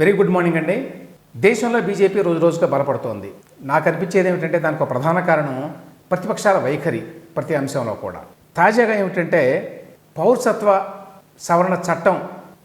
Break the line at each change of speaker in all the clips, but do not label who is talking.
Very good morning అండి. దేశంలో BJP రోజు రోజుగా బలపడుతోంది. నాకు అనిపించేది ఏమిటంటే దానికి ప్రధాన కారణం ప్రతిపక్షాల వైఖరి ప్రతి అంశంలో కూడా. తాజాగా ఏమిటంటే పౌరసత్వ సవరణ చట్టం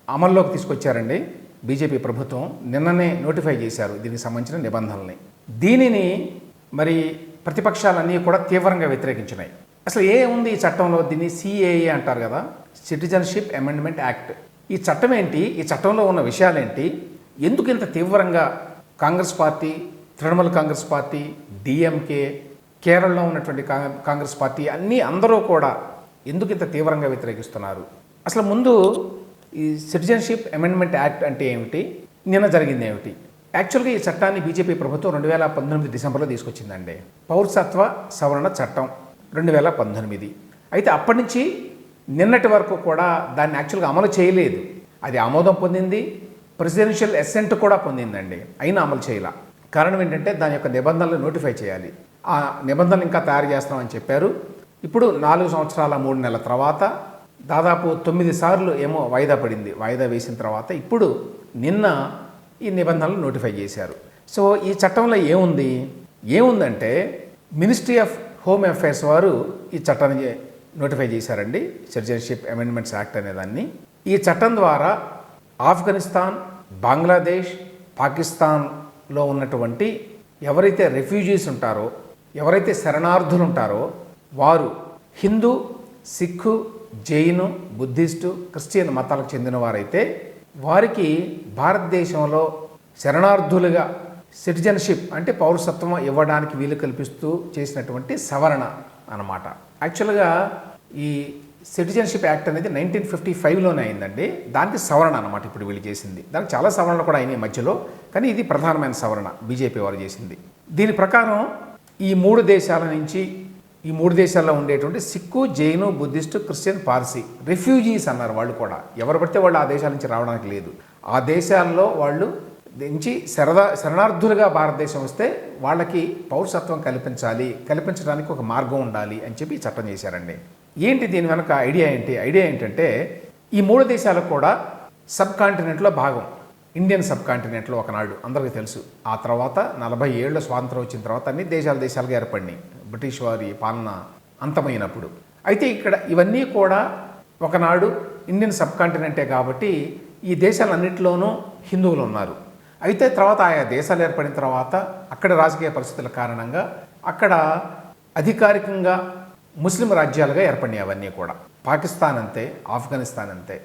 అమల్లోకి తీసుకొచ్చారండి బీజేపీ ప్రభుత్వం. నిన్ననే నోటిఫై చేశారు దీనికి సంబంధించిన నిబంధనల్ని. దీనిని మరి ప్రతిపక్షాలన్నీ కూడా తీవ్రంగా వ్యతిరేకించినాయి. అసలు ఏ ఉంది ఈ చట్టంలో? దీన్ని సిఏఏ అంటారు కదా. Citizenship amendment act. ఈ చట్టం ఏంటి? ఈ చట్టంలో ఉన్న విషయాలేంటి? ఎందుకు ఇంత తీవ్రంగా Congress party Trinamool Congress party DMK కేరళలో ఉన్నటువంటి కా- కాంగ్రెస్ పార్టీ అన్నీ అందరూ కూడా ఎందుకు ఇంత తీవ్రంగా వ్యతిరేకిస్తున్నారు? అసలు ముందు ఈ సిటిజన్షిప్ అమెండ్మెంట్ యాక్ట్ అంటే ఏమిటి? నిన్న జరిగింది ఏమిటి? యాక్చువల్గా ఈ చట్టాన్ని బీజేపీ ప్రభుత్వం రెండు వేల పంతొమ్మిది డిసెంబర్లో తీసుకొచ్చిందండి. పౌరసత్వ సవరణ చట్టం రెండు వేల పంతొమ్మిది. అయితే అప్పటి నుంచి నిన్నటి వరకు కూడా దాన్ని యాక్చువల్గా అమలు చేయలేదు. అది ఆమోదం పొందింది ప్రెసిడెన్షియల్ ఎసెంట్ కూడా పొందిందండి. అయినా అమలు చేయాల. కారణం ఏంటంటే దాని యొక్క నిబంధనలు నోటిఫై చేయాలి. ఆ నిబంధనలు ఇంకా తయారు చేస్తామని చెప్పారు. ఇప్పుడు నాలుగు సంవత్సరాల మూడు నెలల తర్వాత దాదాపు తొమ్మిది సార్లు ఏమో వాయిదా పడింది. వాయిదా వేసిన తర్వాత ఇప్పుడు నిన్న ఈ నిబంధనలు నోటిఫై చేశారు. సో ఈ చట్టంలో ఏముంది? ఏముందంటే మినిస్ట్రీ ఆఫ్ హోమ్ అఫైర్స్ వారు ఈ చట్టాన్ని నోటిఫై చేశారండి. సిటిజన్షిప్ అమెండ్మెంట్స్ యాక్ట్ అనే దాన్ని. ఈ చట్టం ద్వారా ఆఫ్ఘనిస్తాన్ బంగ్లాదేశ్ పాకిస్తాన్లో ఉన్నటువంటి ఎవరైతే రెఫ్యూజీస్ ఉంటారో ఎవరైతే శరణార్థులు ఉంటారో వారు హిందూ సిక్కు జైను బుద్ధిస్టు క్రిస్టియన్ మతాలకు చెందినవారైతే వారికి భారతదేశంలో శరణార్థులుగా సిటిజన్షిప్ అంటే పౌరసత్వం ఇవ్వడానికి వీలు కల్పిస్తూ చేసినటువంటి సవరణ అన్నమాట. యాక్చువల్గా ఈ సిటిజన్షిప్ యాక్ట్ అనేది నైన్టీన్ ఫిఫ్టీ ఫైవ్లోనే అయిందండి. దానికి సవరణ అనమాట ఇప్పుడు వీళ్ళు చేసింది. దానికి చాలా సవరణలు కూడా అయినాయి మధ్యలో కానీ ఇది ప్రధానమైన సవరణ బీజేపీ వారు చేసింది. దీని ప్రకారం ఈ మూడు దేశాల నుంచి ఈ మూడు దేశాల్లో ఉండేటువంటి Sikh Jain Buddhist Christian Parsi refugees అన్నారు వాళ్ళు కూడా. ఎవరు పడితే వాళ్ళు ఆ దేశాల నుంచి రావడానికి లేదు. ఆ దేశాల్లో వాళ్ళు నుంచి శరదా శరణార్థులుగా భారతదేశం వస్తే వాళ్ళకి పౌరసత్వం కల్పించాలి కల్పించడానికి ఒక మార్గం ఉండాలి అని చెప్పి చట్టం చేశారండి. ఏంటి దీని వెనక ఐడియా ఏంటి? ఐడియా ఏంటంటే ఈ మూడు దేశాలకు కూడా సబ్ కాంటినెంట్లో భాగం. ఇండియన్ సబ్ కాంటినెంట్లో ఒకనాడు అందరికీ తెలుసు. ఆ తర్వాత నలభై ఏళ్ళ స్వాతంత్రం వచ్చిన తర్వాత అన్ని దేశాల దేశాలుగా ఏర్పడినాయి. బ్రిటిష్ వారి పాలన అంతమైనప్పుడు. అయితే ఇక్కడ ఇవన్నీ కూడా ఒకనాడు ఇండియన్ సబ్ కాంటినెంటే కాబట్టి ఈ దేశాలన్నింటిలోనూ హిందువులు ఉన్నారు. అయితే తర్వాత ఆయా దేశాలు ఏర్పడిన తర్వాత అక్కడ రాజకీయ పరిస్థితుల కారణంగా అక్కడ అధికారికంగా ముస్లిం రాజ్యాలుగా ఏర్పడినాయి అవన్నీ కూడా. పాకిస్తాన్ అంతే ఆఫ్ఘనిస్తాన్ అంతే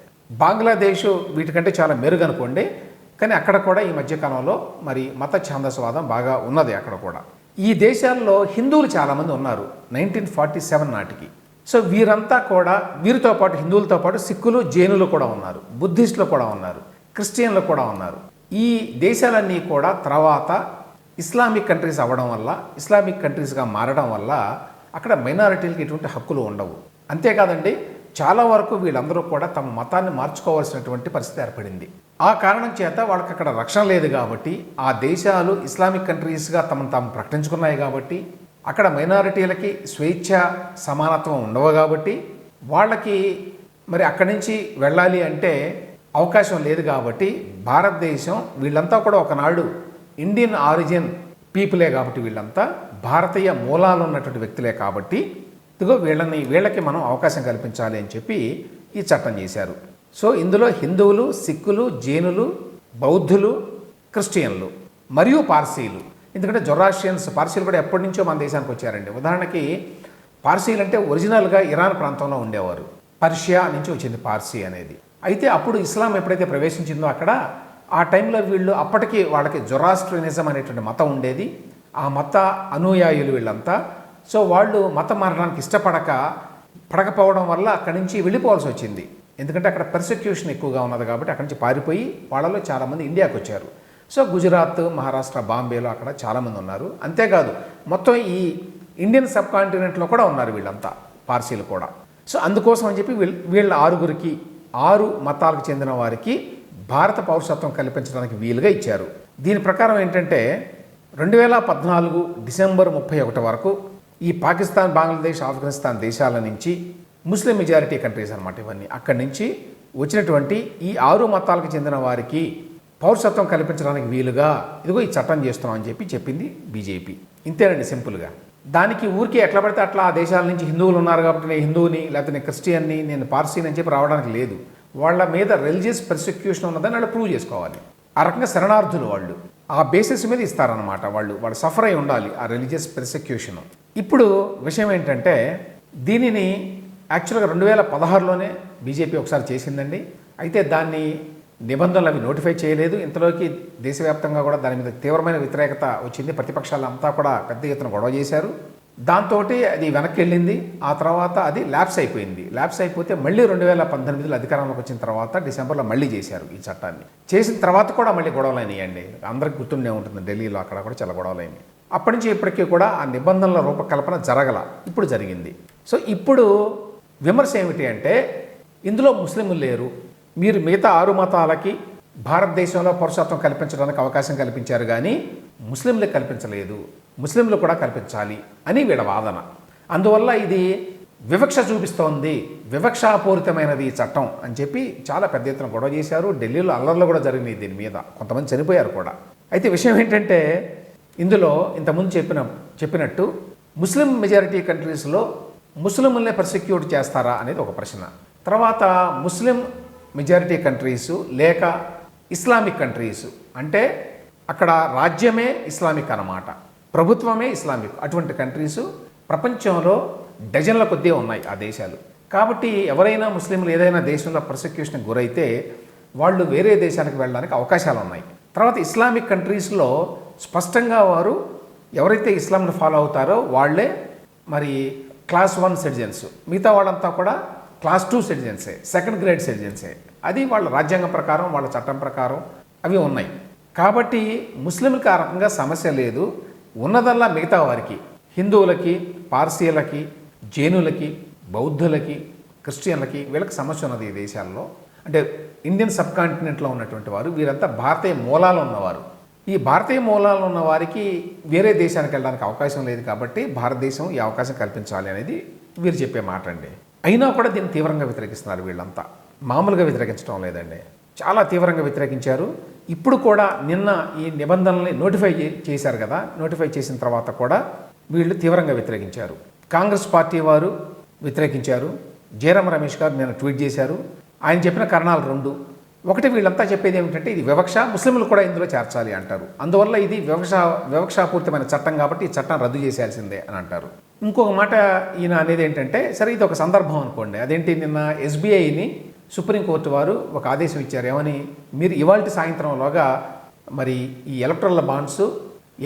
బంగ్లాదేశ్ వీటికంటే చాలా మెరుగనుకోండి కానీ అక్కడ కూడా ఈ మధ్యకాలంలో మరి మత ఛాందస్వాదం బాగా ఉన్నది అక్కడ కూడా. ఈ దేశాల్లో హిందువులు చాలామంది ఉన్నారు నైన్టీన్ ఫార్టీ సెవెన్ నాటికి. సో వీరంతా కూడా వీరితో పాటు హిందువులతో పాటు సిక్కులు జైనులు కూడా ఉన్నారు బుద్ధిస్టులు కూడా ఉన్నారు క్రిస్టియన్లు కూడా ఉన్నారు. ఈ దేశాలన్నీ కూడా తర్వాత ఇస్లామిక్ కంట్రీస్ అవ్వడం వల్ల ఇస్లామిక్ కంట్రీస్గా మారడం వల్ల అక్కడ మైనారిటీలకు ఎటువంటి హక్కులు ఉండవు. అంతేకాదండి చాలా వరకు వీళ్ళందరూ కూడా తమ మతాన్ని మార్చుకోవాల్సినటువంటి పరిస్థితి ఏర్పడింది. ఆ కారణం చేత వాళ్ళకి అక్కడ రక్షణ లేదు కాబట్టి ఆ దేశాలు ఇస్లామిక్ కంట్రీస్గా తమను తాము ప్రకటించుకున్నాయి కాబట్టి అక్కడ మైనారిటీలకి స్వేచ్ఛ సమానత్వం ఉండవు కాబట్టి వాళ్ళకి మరి అక్కడి నుంచి వెళ్ళాలి అంటే అవకాశం లేదు కాబట్టి భారతదేశం వీళ్ళంతా కూడా ఒకనాడు ఇండియన్ ఆరిజిన్ పీపులే కాబట్టి వీళ్ళంతా భారతీయ మూలాలు ఉన్నటువంటి వ్యక్తులే కాబట్టి ఇదిగో వీళ్ళని వీళ్ళకి మనం అవకాశం కల్పించాలి అని చెప్పి ఈ చట్టం చేశారు. సో ఇందులో హిందువులు సిక్కులు జైనులు బౌద్ధులు క్రిస్టియన్లు మరియు పార్సీలు. ఎందుకంటే జొరాషియన్స్ పార్సీలు కూడా ఎప్పటి నుంచో మన దేశానికి వచ్చారండి. ఉదాహరణకి పార్సీలు అంటే ఒరిజినల్గా ఇరాన్ ప్రాంతంలో ఉండేవారు. పర్షియా నుంచి వచ్చింది పార్సీ అనేది. అయితే అప్పుడు ఇస్లాం ఎప్పుడైతే ప్రవేశించిందో అక్కడ ఆ టైంలో వీళ్ళు అప్పటికి వాళ్ళకి జొరాస్ట్రినిజం అనేటువంటి మతం ఉండేది. ఆ మత అనుయాయులు వీళ్ళంతా. సో వాళ్ళు మతం మారడానికి ఇష్టపడక పడకపోవడం వల్ల అక్కడి నుంచి వెళ్ళిపోవాల్సి వచ్చింది. ఎందుకంటే అక్కడ పర్సిక్యూషన్ ఎక్కువగా ఉన్నది కాబట్టి అక్కడి నుంచి పారిపోయి వాళ్ళలో చాలామంది ఇండియాకు వచ్చారు. సో గుజరాత్ మహారాష్ట్ర బాంబేలో అక్కడ చాలామంది ఉన్నారు. అంతేకాదు మొత్తం ఈ ఇండియన్ సబ్ కాంటినెంట్లో కూడా ఉన్నారు వీళ్ళంతా పార్సీలు కూడా. సో అందుకోసం అని చెప్పి వీళ్ళ ఆరుగురికి ఆరు మతాలకు చెందిన వారికి భారత పౌరసత్వం కల్పించడానికి వీలుగా ఇచ్చారు. దీని ప్రకారం ఏంటంటే రెండు వేల పద్నాలుగు డిసెంబర్ ముప్పై ఒకటి వరకు ఈ పాకిస్తాన్ బంగ్లాదేశ్ ఆఫ్ఘనిస్తాన్ దేశాల నుంచి ముస్లిం మెజారిటీ కంట్రీస్ అనమాట ఇవన్నీ. అక్కడి నుంచి వచ్చినటువంటి ఈ ఆరు మతాలకు చెందిన వారికి పౌరసత్వం కల్పించడానికి వీలుగా ఇదిగో ఈ చట్టం చేస్తున్నాం అని చెప్పి చెప్పింది బీజేపీ. ఇంతేనండి సింపుల్గా. దానికి ఊరికి ఎట్లా పడితే అట్లా ఆ దేశాల నుంచి హిందువులు ఉన్నారు కాబట్టి నేను హిందువుని లేకపోతే నేను క్రిస్టియన్ని నేను పార్సీని అని చెప్పి రావడానికి లేదు. వాళ్ళ మీద రిలీజియస్ పర్సిక్యూషన్ ఉన్నదని వాళ్ళు ప్రూవ్ చేసుకోవాలి. ఆ రకంగా శరణార్థులు వాళ్ళు. ఆ బేసిస్ మీద ఇస్తారనమాట వాళ్ళు. వాళ్ళు సఫర్ అయి ఉండాలి ఆ రిలీజియస్ పర్సిక్యూషన్ ఇప్పుడు విషయం ఏంటంటే దీనిని యాక్చువల్గా రెండు వేల పదహారులోనే బీజేపీ ఒకసారి చేసిందండి. అయితే దాన్ని నిబంధనలు అవి నోటిఫై చేయలేదు. ఇంతలోకి దేశవ్యాప్తంగా కూడా దాని మీద తీవ్రమైన వ్యతిరేకత వచ్చింది. ప్రతిపక్షాలంతా కూడా పెద్ద ఎత్తున గొడవ చేశారు. దాంతో అది వెనక్కి వెళ్ళింది ఆ తర్వాత అది ల్యాప్స్ అయిపోయింది. ల్యాప్స్ అయిపోతే మళ్ళీ రెండు వేల పంతొమ్మిదిలో అధికారంలోకి వచ్చిన తర్వాత డిసెంబర్లో మళ్ళీ చేశారు ఈ చట్టాన్ని. చేసిన తర్వాత కూడా మళ్ళీ గొడవలు అయినాయండి అందరికి గుర్తుండే ఉంటుంది ఢిల్లీలో అక్కడ కూడా చాలా గొడవలు అయినాయి అప్పటి నుంచి ఇప్పటికీ కూడా ఆ నిబంధనల రూపకల్పన జరగల ఇప్పుడు జరిగింది. సో ఇప్పుడు విమర్శ ఏమిటి అంటే ఇందులో ముస్లింలు లేరు. మీరు మిగతా ఆరు మతాలకి భారతదేశంలో పౌరసత్వం కల్పించడానికి అవకాశం కల్పించారు కానీ ముస్లింలకు కల్పించలేదు. ముస్లింలు కూడా కల్పించాలి అని వీళ్ళ వాదన. అందువల్ల ఇది వివక్ష చూపిస్తోంది వివక్షాపూరితమైనది ఈ చట్టం అని చెప్పి చాలా పెద్ద ఎత్తున గొడవ చేశారు. ఢిల్లీలో అల్లర్లు కూడా జరిగినాయి దీని మీద. కొంతమంది చనిపోయారు కూడా. అయితే విషయం ఏంటంటే ఇందులో ఇంతకుముందు చెప్పిన చెప్పినట్టు ముస్లిం మెజారిటీ కంట్రీస్లో ముస్లింలనే పర్సిక్యూట్ చేస్తారా అనేది ఒక ప్రశ్న. తర్వాత ముస్లిం మెజారిటీ కంట్రీస్ లేక ఇస్లామిక్ కంట్రీస్ అంటే అక్కడ రాజ్యమే ఇస్లామిక్ అన్నమాట. ప్రభుత్వమే ఇస్లామిక్. అటువంటి కంట్రీసు ప్రపంచంలో డజన్ల కొద్దీ ఉన్నాయి ఆ దేశాలు. కాబట్టి ఎవరైనా ముస్లింలు ఏదైనా దేశంలో పర్సిక్యూషన్కి గురైతే వాళ్ళు వేరే దేశానికి వెళ్ళడానికి అవకాశాలు ఉన్నాయి. తర్వాత ఇస్లామిక్ కంట్రీస్లో స్పష్టంగా వారు ఎవరైతే ఇస్లాంను ఫాలో అవుతారో వాళ్ళే మరి క్లాస్ వన్ సిటిజన్స్ మిగతా వాళ్ళంతా కూడా క్లాస్ టూ సిటిజన్సే సెకండ్ గ్రేడ్ సిటిజన్సే అది వాళ్ళ రాజ్యాంగం ప్రకారం వాళ్ళ చట్టం ప్రకారం అవి ఉన్నాయి. కాబట్టి ముస్లింలకు ఆ రకంగా సమస్య లేదు. ఉన్నదల్లా మిగతా వారికి హిందువులకి పార్సీలకి జైనులకి బౌద్ధులకి క్రిస్టియన్లకి వీళ్ళకి సమస్య ఉన్నది ఈ దేశాల్లో. అంటే ఇండియన్ సబ్ కాంటినెంట్లో ఉన్నటువంటి వారు వీరంతా భారతీయ మూలాలు ఉన్నవారు. ఈ భారతీయ మూలాలు ఉన్న వారికి వేరే దేశానికి వెళ్ళడానికి అవకాశం లేదు కాబట్టి భారతదేశం ఈ అవకాశం కల్పించాలి అనేది వీరు చెప్పే మాట అండి అయినా కూడా దీన్ని తీవ్రంగా వ్యతిరేకిస్తున్నారు వీళ్ళంతా. మామూలుగా వ్యతిరేకించడం లేదండి. చాలా తీవ్రంగా వ్యతిరేకించారు. ఇప్పుడు కూడా నిన్న ఈ నిబంధనల్ని నోటిఫై చేశారు కదా నోటిఫై చేసిన తర్వాత కూడా వీళ్ళు తీవ్రంగా వ్యతిరేకించారు. కాంగ్రెస్ పార్టీ వారు వ్యతిరేకించారు. జయరామ రమేష్ గారు నేను ట్వీట్ చేశారు. ఆయన చెప్పిన కారణాలు రెండు. ఒకటి వీళ్ళంతా చెప్పేది ఏమిటంటే ఇది వివక్ష ముస్లింలు కూడా ఇందులో చేర్చాలి అంటారు. అందువల్ల ఇది వివక్ష వివక్షాపూరితమైన చట్టం కాబట్టి ఈ చట్టం రద్దు చేసేయాల్సిందే అని అంటారు. ఇంకొక మాట ఈయన అనేది ఏంటంటే సరే ఇది ఒక సందర్భం అనుకోండి. అదేంటి నిన్న ఎస్బీఐని సుప్రీంకోర్టు వారు ఒక ఆదేశం ఇచ్చారు. ఏమని? మీరు ఇవాళ సాయంత్రంలోగా మరి ఈ ఎలక్ట్రల్ బాండ్స్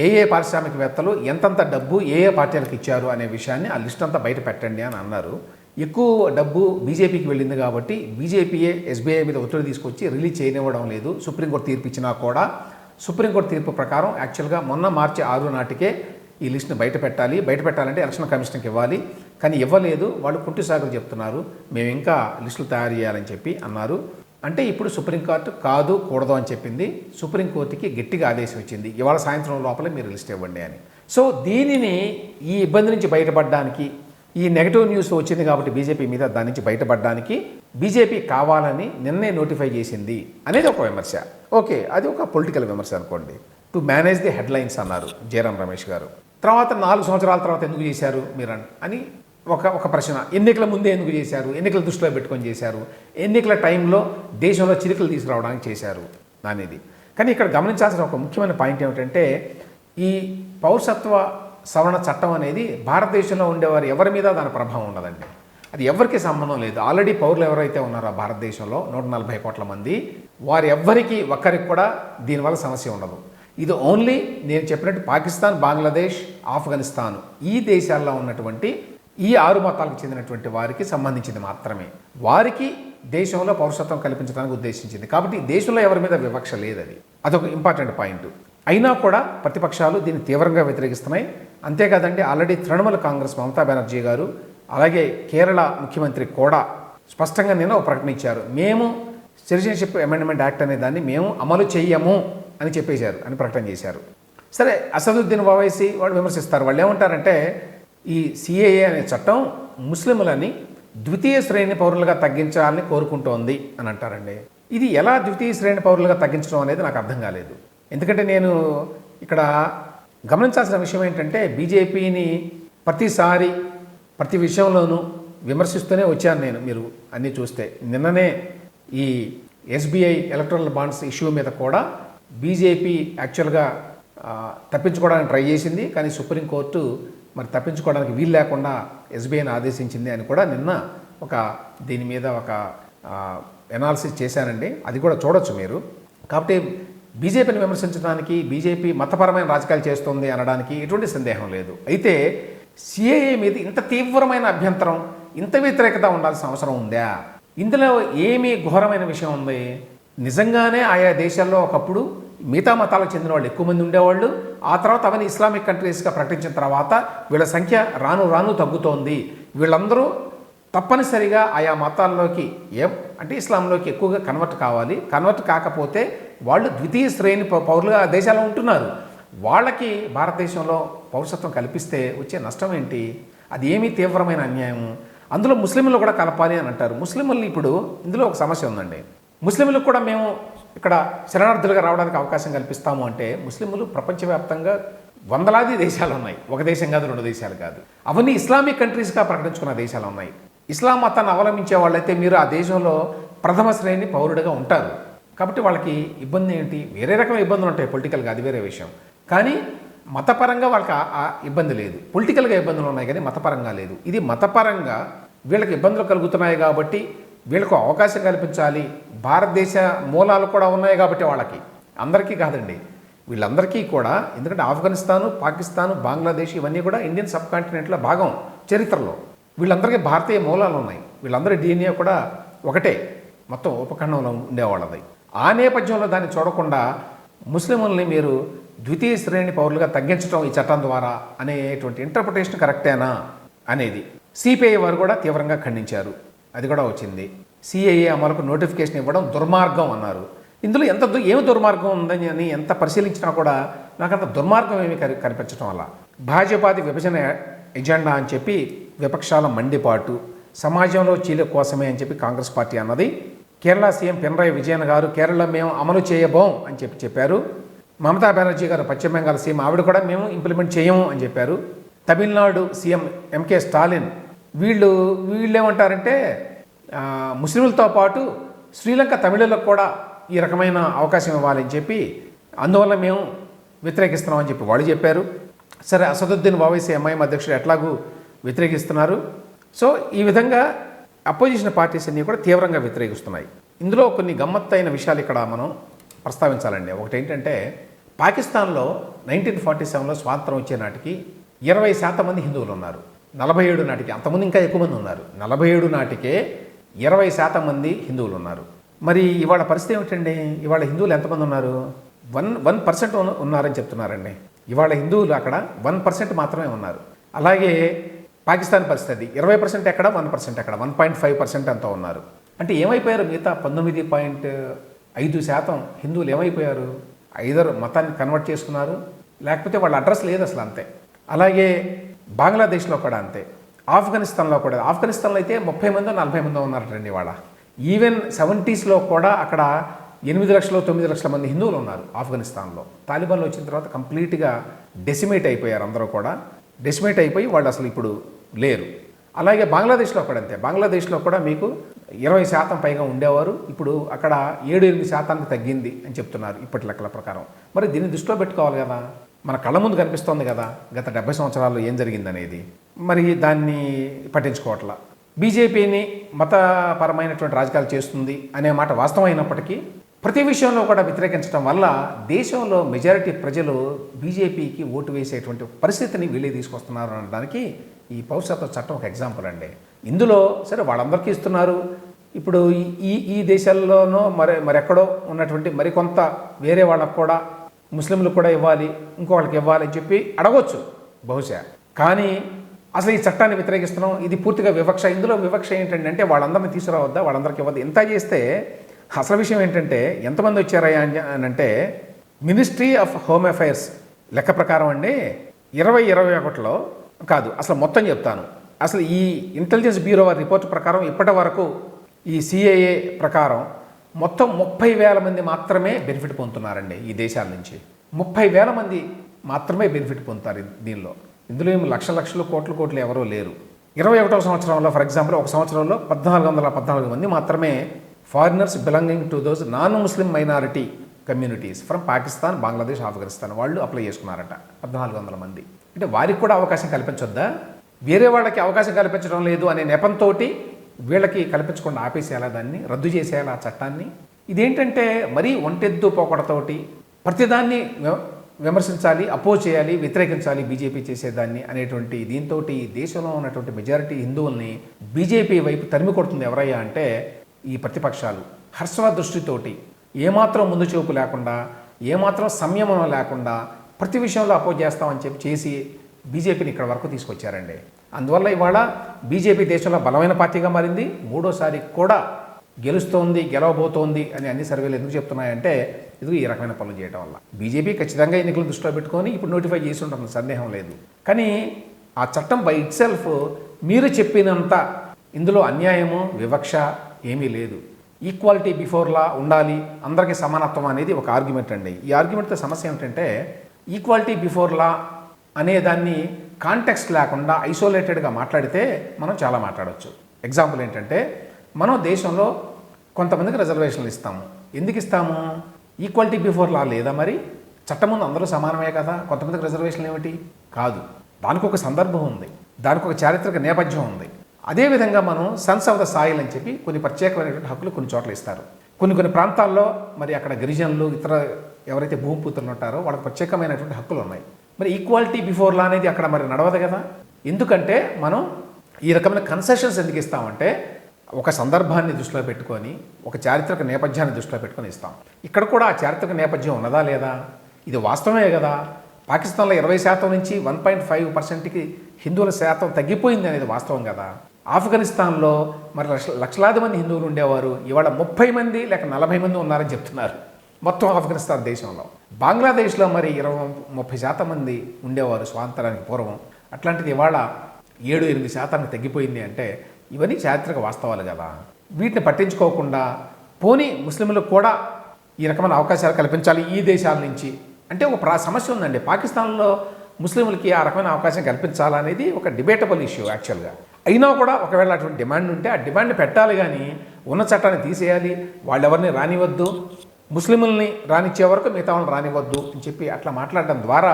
ఏ ఏ పారిశ్రామికవేత్తలు ఎంతంత డబ్బు ఏ ఏ పార్టీలకు ఇచ్చారు అనే విషయాన్ని ఆ లిస్ట్ అంతా బయట పెట్టండి అని అన్నారు. ఎక్కువ డబ్బు బీజేపీకి వెళ్ళింది కాబట్టి బీజేపీయే ఎస్బీఐ మీద ఒత్తిడి తీసుకొచ్చి రిలీజ్ చేయనివ్వడం లేదు. సుప్రీంకోర్టు తీర్పు ఇచ్చినా కూడా సుప్రీంకోర్టు తీర్పు ప్రకారం యాక్చువల్గా మొన్న మార్చి ఆరు నాటికే ఈ లిస్ట్ని బయట పెట్టాలి. బయట పెట్టాలంటే ఎలక్షన్ కమిషన్కి ఇవ్వాలి. కానీ ఇవ్వలేదు. వాళ్ళు కుంటి సాగులు చెప్తున్నారు. మేము ఇంకా లిస్టులు తయారు చేయాలని చెప్పి అన్నారు. అంటే ఇప్పుడు సుప్రీంకోర్టు కాదు కూడదు అని చెప్పింది. సుప్రీంకోర్టుకి గట్టిగా ఆదేశం ఇచ్చింది. ఇవాళ సాయంత్రం లోపలే మీరు లిస్ట్ ఇవ్వండి అని. సో దీనిని ఈ ఇబ్బంది నుంచి బయటపడడానికి ఈ నెగటివ్ న్యూస్ వచ్చింది కాబట్టి బీజేపీ మీద దాని నుంచి బయటపడడానికి బీజేపీ కావాలని నిన్నే నోటిఫై చేసింది అనేది ఒక విమర్శ. ఓకే అది ఒక పొలిటికల్ విమర్శ అనుకోండి. టు మేనేజ్ ది హెడ్లైన్స్ అన్నారు జయరాం రమేష్ గారు. తర్వాత నాలుగు సంవత్సరాల తర్వాత ఎందుకు చేశారు మీరు అని ఒక ఒక ప్రశ్న. ఎన్నికల ముందే ఎందుకు చేశారు? ఎన్నికల దృష్టిలో పెట్టుకొని చేశారు? ఎన్నికల టైంలో దేశంలో చిరుకులు తీసుకురావడానికి చేశారు? అనేది కానీ ఇక్కడ గమనించాల్సిన ఒక ముఖ్యమైన పాయింట్ ఏమిటంటే ఈ పౌరసత్వ సవరణ చట్టం అనేది భారతదేశంలో ఉండేవారు ఎవరి మీద దాని ప్రభావం ఉండదండి. అది ఎవరికి సంబంధం లేదు. ఆల్రెడీ పౌరులు ఎవరైతే ఉన్నారో భారతదేశంలో నూట నలభై కోట్ల మంది వారు ఎవ్వరికి ఒక్కరికి కూడా దీనివల్ల సమస్య ఉండదు. ఇది ఓన్లీ నేను చెప్పినట్టు పాకిస్తాన్ బంగ్లాదేశ్ ఆఫ్ఘనిస్తాన్ ఈ దేశాల్లో ఉన్నటువంటి ఈ ఆరు మతాలకు చెందినటువంటి వారికి సంబంధించింది మాత్రమే. వారికి దేశంలో పౌరసత్వం కల్పించడానికి ఉద్దేశించింది. కాబట్టి దేశంలో ఎవరి మీద వివక్ష లేదది. అదొక ఇంపార్టెంట్ పాయింట్ అయినా కూడా ప్రతిపక్షాలు దీన్ని తీవ్రంగా వ్యతిరేకిస్తున్నాయి. అంతేకాదండి ఆల్రెడీ తృణమూల కాంగ్రెస్ మమతా బెనర్జీ గారు అలాగే కేరళ ముఖ్యమంత్రి కూడా స్పష్టంగా నిన్న ఒక ప్రకటన ఇచ్చారు. మేము సిటిజన్షిప్ అమెండ్మెంట్ యాక్ట్ అనే దాన్ని మేము అమలు చెయ్యము అని చెప్పేశారు అని ప్రకటన చేశారు. సరే అసదుద్దీన్ ఓవైసీ వాళ్ళు విమర్శిస్తారు. వాళ్ళు ఏమంటారంటే ఈ సిఏఏ అనే చట్టం ముస్లింలని ద్వితీయ శ్రేణి పౌరులుగా తగ్గించాలని కోరుకుంటోంది అని అంటారండి. ఇది ఎలా ద్వితీయ శ్రేణి పౌరులుగా తగ్గించడం అనేది నాకు అర్థం కాలేదు. ఎందుకంటే నేను ఇక్కడ గమనించాల్సిన విషయం ఏంటంటే బీజేపీని ప్రతిసారి ప్రతి విషయంలోనూ విమర్శిస్తూనే వచ్చాను నేను మీరు అన్నీ చూస్తే. నిన్ననే ఈ ఎస్బీఐ ఎలక్ట్రల్ బాండ్స్ ఇష్యూ మీద కూడా బీజేపీ యాక్చువల్గా తప్పించుకోవడానికి ట్రై చేసింది. కానీ సుప్రీంకోర్టు మరి తప్పించుకోవడానికి వీలు లేకుండా ఎస్బీఐని ఆదేశించింది అని కూడా నిన్న ఒక దీని మీద ఒక ఎనాలిసిస్ చేశానండి అది కూడా చూడొచ్చు మీరు. కాబట్టి బీజేపీని విమర్శించడానికి బీజేపీ మతపరమైన రాజకీయాలు చేస్తుంది అనడానికి ఎటువంటి సందేహం లేదు. అయితే సిఏఏ మీద ఇంత తీవ్రమైన అభ్యంతరం ఇంత వ్యతిరేకత ఉండాల్సిన అవసరం ఉందా? ఇందులో ఏమి ఘోరమైన విషయం ఉంది? నిజంగానే ఆయా దేశాల్లో ఒకప్పుడు మిగతా మతాలకు చెందిన వాళ్ళు ఎక్కువ మంది ఉండేవాళ్ళు. ఆ తర్వాత అవన్నీ ఇస్లామిక్ కంట్రీస్గా ప్రకటించిన తర్వాత వీళ్ళ సంఖ్య రాను రాను తగ్గుతోంది. వీళ్ళందరూ తప్పనిసరిగా ఆయా మతాల్లోకి ఏం అంటే ఇస్లాంలోకి ఎక్కువగా కన్వర్ట్ కావాలి. కన్వర్ట్ కాకపోతే వాళ్ళు ద్వితీయ శ్రేణి పౌరులుగా దేశాల్లో ఉంటున్నారు. వాళ్ళకి భారతదేశంలో పౌరసత్వం కల్పిస్తే వచ్చే నష్టం ఏంటి? అది ఏమీ తీవ్రమైన అన్యాయం. అందులో ముస్లింలు కూడా కలపాలి అని అంటారు. ముస్లింలు ఇప్పుడు ఇందులో ఒక సమస్య ఉందండి. ముస్లింలకు కూడా మేము ఇక్కడ శరణార్థులుగా రావడానికి అవకాశం కల్పిస్తాము అంటే ముస్లింలు ప్రపంచవ్యాప్తంగా వందలాది దేశాలు ఉన్నాయి. ఒక దేశం కాదు రెండు దేశాలు కాదు. అవన్నీ ఇస్లామిక్ కంట్రీస్గా ప్రకటించుకున్న దేశాలు ఉన్నాయి. ఇస్లాం మతాన్ని అవలంబించే వాళ్ళైతే మీరు ఆ దేశంలో ప్రథమ శ్రేణి పౌరుడిగా ఉంటారు. కాబట్టి వాళ్ళకి ఇబ్బంది ఏంటి? వేరే రకమైన ఇబ్బందులు ఉంటాయి. పొలిటికల్గా అది వేరే విషయం. కానీ మతపరంగా వాళ్ళకి ఆ- ఇబ్బంది లేదు. పొలిటికల్గా ఇబ్బందులు ఉన్నాయి కానీ మతపరంగా లేదు. ఇది మతపరంగా వీళ్ళకి ఇబ్బందులు కలుగుతున్నాయి కాబట్టి వీళ్ళకు అవకాశం కల్పించాలి. భారతదేశ మూలాలు కూడా ఉన్నాయి కాబట్టి వాళ్ళకి. అందరికీ కాదండి. వీళ్ళందరికీ కూడా ఎందుకంటే ఆఫ్ఘనిస్తాను పాకిస్తాను బంగ్లాదేశ్ ఇవన్నీ కూడా ఇండియన్ సబ్ కాంటినెంట్లో భాగం చరిత్రలో. వీళ్ళందరికీ భారతీయ మూలాలు ఉన్నాయి. వీళ్ళందరి డిఎన్ఏ కూడా ఒకటే. మొత్తం ఉపఖండంలో ఉండేవాళ్ళది. ఆ నేపథ్యంలో దాన్ని చూడకుండా ముస్లింలని మీరు ద్వితీయ శ్రేణి పౌరులుగా తగ్గించడం ఈ చట్టం ద్వారా అనేటువంటి ఇంటర్ప్రిటేషన్ కరెక్టేనా అనేది. సిపిఐ వారు కూడా తీవ్రంగా ఖండించారు. అది కూడా వచ్చింది. సిఐఏ అమలుకు నోటిఫికేషన్ ఇవ్వడం దుర్మార్గం అన్నారు. ఇందులో ఎంత దు- ఏమి దుర్మార్గం ఉందని అని ఎంత పరిశీలించినా కూడా నాకు అంత దుర్మార్గం ఏమి కని కనిపించడం వల్ల. భాజపాది విభజన ఎజెండా అని చెప్పి విపక్షాల మండిపాటు సమాజంలో చీల కోసమే అని చెప్పి కాంగ్రెస్ పార్టీ అన్నది. కేరళ సీఎం పినరాయి విజయన్ గారు కేరళ మేము అమలు చేయబోం అని చెప్పి చెప్పారు. మమతా బెనర్జీ గారు పశ్చిమ బెంగాల్ సీఎం ఆవిడ కూడా మేము ఇంప్లిమెంట్ చేయము అని చెప్పారు. తమిళనాడు సీఎం ఎంకే స్టాలిన్ వీళ్ళు వీళ్ళు ఏమంటారంటే ముస్లింలతో పాటు శ్రీలంక తమిళులకు కూడా ఈ రకమైన అవకాశం ఇవ్వాలని చెప్పి అందువల్ల మేము వ్యతిరేకిస్తున్నామని చెప్పి వాళ్ళు చెప్పారు. సరే అసదుద్దీన్ ఓవైసీ ఎంఐఎం అధ్యక్షుడు ఎట్లాగూ వ్యతిరేకిస్తున్నారు? సో ఈ విధంగా అపోజిషన్ పార్టీస్ అన్నీ కూడా తీవ్రంగా వ్యతిరేకిస్తున్నాయి. ఇందులో కొన్ని గమ్మత్తైన విషయాలు ఇక్కడ మనం ప్రస్తావించాలండి. ఒకటి ఏంటంటే పాకిస్తాన్లో నైన్టీన్ ఫార్టీ సెవెన్లో స్వాతంత్రం వచ్చే నాటికి ఇరవై శాతం మంది హిందువులు ఉన్నారు. నలభై ఏడు నాటికి అంతకుముందు ఇంకా ఎక్కువ మంది ఉన్నారు. నలభై ఏడు నాటికే ఇరవై శాతం మంది హిందువులు ఉన్నారు. మరి ఇవాళ పరిస్థితి ఏమిటండి? ఇవాళ హిందువులు ఎంతమంది ఉన్నారు? వన్ వన్ పర్సెంట్ ఉన్నారని చెప్తున్నారండి. ఇవాళ హిందువులు అక్కడ వన్ పర్సెంట్ మాత్రమే ఉన్నారు. అలాగే పాకిస్తాన్ పరిస్థితి ఇరవై పర్సెంట్ ఎక్కడ వన్ పర్సెంట్ ఎక్కడ వన్ పాయింట్ ఫైవ్ పర్సెంట్ అంతా ఉన్నారు. అంటే ఏమైపోయారు మిగతా పంతొమ్మిది పాయింట్ ఐదు శాతం హిందువులు ఏమైపోయారు? ఐదరు మతాన్ని కన్వర్ట్ చేసుకున్నారు. లేకపోతే వాళ్ళ అడ్రస్ లేదు అసలు అంతే. అలాగే బంగ్లాదేశ్లో కూడా అంతే. ఆఫ్ఘనిస్తాన్లో కూడా. ఆఫ్ఘనిస్తాన్లో అయితే ముప్పై మందో నలభై మందో ఉన్నారటండి వాళ్ళ ఈవెన్ సెవెంటీస్లో కూడా అక్కడ ఎనిమిది లక్షలు తొమ్మిది లక్షల మంది హిందువులు ఉన్నారు ఆఫ్ఘనిస్తాన్లో. తాలిబాన్లు వచ్చిన తర్వాత కంప్లీట్గా డెసిమేట్ అయిపోయారు అందరూ కూడా. డెసిమేట్ అయిపోయి వాళ్ళు అసలు ఇప్పుడు లేరు. అలాగే బంగ్లాదేశ్లో కూడా అంతే. బంగ్లాదేశ్లో కూడా మీకు ఇరవై శాతం పైగా ఉండేవారు. ఇప్పుడు అక్కడ ఏడు ఎనిమిది శాతానికి తగ్గింది అని చెప్తున్నారు ఇప్పటి లెక్కల ప్రకారం. మరి దీన్ని దృష్టిలో పెట్టుకోవాలి కదా. మన కళ్ళ ముందు కనిపిస్తోంది కదా గత డెబ్బై సంవత్సరాల్లో ఏం జరిగిందనేది. మరి దాన్ని పట్టించుకోవట్లా. బీజేపీని మతపరమైనటువంటి రాజకీయాలు చేస్తుంది అనే మాట వాస్తవమైనప్పటికీ ప్రతి విషయంలో కూడా వ్యతిరేకించడం వల్ల దేశంలో మెజారిటీ ప్రజలు బీజేపీకి ఓటు వేసేటువంటి పరిస్థితిని వీళ్ళే తీసుకొస్తున్నారు అనడానికి ఈ పౌరసత్వ చట్టం ఒక ఎగ్జాంపుల్ అండి. ఇందులో సరే వాళ్ళందరికీ ఇస్తున్నారు. ఇప్పుడు ఈ- ఈ ఈ దేశాల్లోనో మరి మరెక్కడో ఉన్నటువంటి మరికొంత వేరే వాళ్ళకు కూడా ముస్లింలకు కూడా ఇవ్వాలి ఇంకోళ్ళకి ఇవ్వాలి అని చెప్పి అడగొచ్చు. బహుశా. కానీ అసలు ఈ చట్టాన్ని వ్యతిరేకిస్తున్నాం ఇది పూర్తిగా వివక్ష. ఇందులో వివక్ష ఏంటంటే అంటే వాళ్ళందరినీ తీసుకురావద్దా? వాళ్ళందరికీ ఇవ్వద్దు? ఎంత చేస్తే అసలు విషయం ఏంటంటే ఎంతమంది వచ్చారయ్యా అని అంటే మినిస్ట్రీ ఆఫ్ హోమ్ అఫైర్స్ లెక్క ప్రకారం అండి ఇరవై ఇరవై ఒకటిలో కాదు అసలు మొత్తం చెప్తాను. అసలు ఈ ఇంటెలిజెన్స్ బ్యూరో వారి రిపోర్ట్ ప్రకారం ఇప్పటి వరకు ఈ సిఐఏ ప్రకారం మొత్తం ముప్పై వేల మంది మాత్రమే బెనిఫిట్ పొందుతున్నారండి ఈ దేశాల నుంచి. ముప్పై వేల మంది మాత్రమే బెనిఫిట్ పొందుతారు దీనిలో. ఇందులో ఏమి లక్ష లక్షలు కోట్ల కోట్లు ఎవరూ లేరు. ఇరవై ఒకటవ సంవత్సరంలో ఫర్ ఎగ్జాంపుల్ ఒక సంవత్సరంలో పద్నాలుగు వందల పద్నాలుగు మంది మాత్రమే foreigners belonging to those non Muslim minority communities from Pakistan Bangladesh Afghanistan వాళ్ళు అప్లై చేసుకున్నారట పద్నాలుగు వందల మంది. అంటే వారికి కూడా అవకాశం కల్పించొద్దా? వేరే వాళ్ళకి అవకాశం కల్పించడం లేదు అనే నెపంతో వీళ్ళకి కల్పించకుండా ఆపేసేయాలా దాన్ని రద్దు చేసేయాలా ఆ చట్టాన్ని. ఇదేంటంటే మరీ ఒంటెద్దు పోకడతోటి ప్రతిదాన్ని విమర్శించాలి అపోజ్ చేయాలి వ్యతిరేకించాలి బీజేపీ చేసేదాన్ని అనేటువంటి దీంతో దేశంలో ఉన్నటువంటి మెజారిటీ హిందువుల్ని బీజేపీ వైపు తరిమి కొడుతుంది ఎవరయ్యా అంటే ఈ ప్రతిపక్షాలు. హర్షవ దృష్టితోటి ఏమాత్రం ముందు చూపు లేకుండా ఏమాత్రం సంయమనం లేకుండా ప్రతి విషయంలో అపోజ్ చేస్తామని చెప్పి చేసి బీజేపీని ఇక్కడ వరకు తీసుకొచ్చారండి. అందువల్ల ఇవాళ బీజేపీ దేశంలో బలమైన పార్టీగా మారింది. మూడోసారి కూడా గెలుస్తోంది గెలవబోతోంది అని అన్ని సర్వేలు ఎందుకు చెప్తున్నాయంటే ఇది ఈ రకమైన పనులు చేయడం వల్ల. బీజేపీ ఖచ్చితంగా ఎన్నికలు దృష్టిలో పెట్టుకొని ఇప్పుడు నోటిఫై చేసి ఉంటుంది సందేహం లేదు. కానీ ఆ చట్టం బై ఇట్ సెల్ఫ్ మీరు చెప్పినంత ఇందులో అన్యాయము వివక్ష ఏమీ లేదు. ఈక్వాలిటీ బిఫోర్ లా ఉండాలి అందరికీ సమానత్వం అనేది ఒక ఆర్గ్యుమెంట్ అండి. ఈ ఆర్గ్యుమెంట్తో సమస్య ఏమిటంటే ఈక్వాలిటీ బిఫోర్ లా కాంటెక్స్ట్ లేకుండా ఐసోలేటెడ్గా మాట్లాడితే మనం చాలా మాట్లాడవచ్చు ఎగ్జాంపుల్ ఏంటంటే మనం దేశంలో కొంతమందికి రిజర్వేషన్లు ఇస్తాము. ఎందుకు ఇస్తాము? ఈక్వాలిటీ బిఫోర్ లా లేదా మరి? చట్టం ముందు అందరూ సమానమే కదా? కొంతమందికి రిజర్వేషన్లు ఏమిటి? కాదు. దానికి ఒక సందర్భం ఉంది. దానికి ఒక చారిత్రక నేపథ్యం ఉంది. అదేవిధంగా మనం సన్స్ ఆఫ్ ద సాయిల్ అని చెప్పి కొన్ని ప్రత్యేకమైనటువంటి హక్కులు కొన్ని చోట్ల ఇస్తారు. కొన్ని కొన్ని ప్రాంతాల్లో మరి అక్కడ గిరిజనులు ఇతర ఎవరైతే భూమిపుత్రులు ఉంటారో వాళ్ళకి ప్రత్యేకమైనటువంటి హక్కులు ఉన్నాయి. మరి ఈక్వాలిటీ బిఫోర్ లా అనేది అక్కడ మరి నడవదు కదా? ఎందుకంటే మనం ఈ రకమైన కన్సెషన్స్ ఎందుకు ఇస్తామంటే ఒక సందర్భాన్ని దృష్టిలో పెట్టుకొని ఒక చారిత్రక నేపథ్యాన్ని దృష్టిలో పెట్టుకొని ఇస్తాం. ఇక్కడ కూడా ఆ చారిత్రక నేపథ్యం ఉన్నదా లేదా? ఇది వాస్తవమే కదా? పాకిస్తాన్లో ఇరవై శాతం నుంచి వన్ పాయింట్ ఫైవ్ పర్సెంట్కి హిందువుల శాతం తగ్గిపోయింది అనేది వాస్తవం కదా? ఆఫ్ఘనిస్తాన్లో మరి లక్ష లక్షలాది మంది హిందువులు ఉండేవారు. ఇవాళ ముప్పై మంది లేక నలభై మంది ఉన్నారని చెప్తున్నారు. మొత్తం ఆఫ్ఘనిస్తాన్ దేశంలో. బంగ్లాదేశ్లో మరి ఇరవై ముప్పై శాతం మంది ఉండేవారు స్వాతంత్రానికి పూర్వం. అట్లాంటిది ఇవాళ ఏడు ఎనిమిది శాతానికి తగ్గిపోయింది అంటే ఇవన్నీ చారిత్రక వాస్తవాలు కదా. వీటిని పట్టించుకోకుండా పోనీ ముస్లింలకు కూడా ఈ రకమైన అవకాశాలు కల్పించాలి ఈ దేశాల నుంచి. అంటే ఒక ప్రా సమస్య ఉందండి. పాకిస్తాన్లో ముస్లింలకి ఆ రకమైన అవకాశం కల్పించాలనేది ఒక డిబేటబుల్ ఇష్యూ యాక్చువల్గా. అయినా కూడా ఒకవేళ అటువంటి డిమాండ్ ఉంటే ఆ డిమాండ్ పెట్టాలి కానీ ఉన్న చట్టాన్ని తీసేయాలి. వాళ్ళెవరిని రానివద్దు ముస్లింలని రానిచ్చే వరకు మిగతా వాళ్ళని అని చెప్పి అట్లా మాట్లాడడం ద్వారా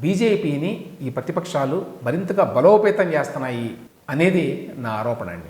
బీజేపీని ఈ ప్రతిపక్షాలు మరింతగా బలోపేతం చేస్తున్నాయి అనేది నా ఆరోపణ అండి.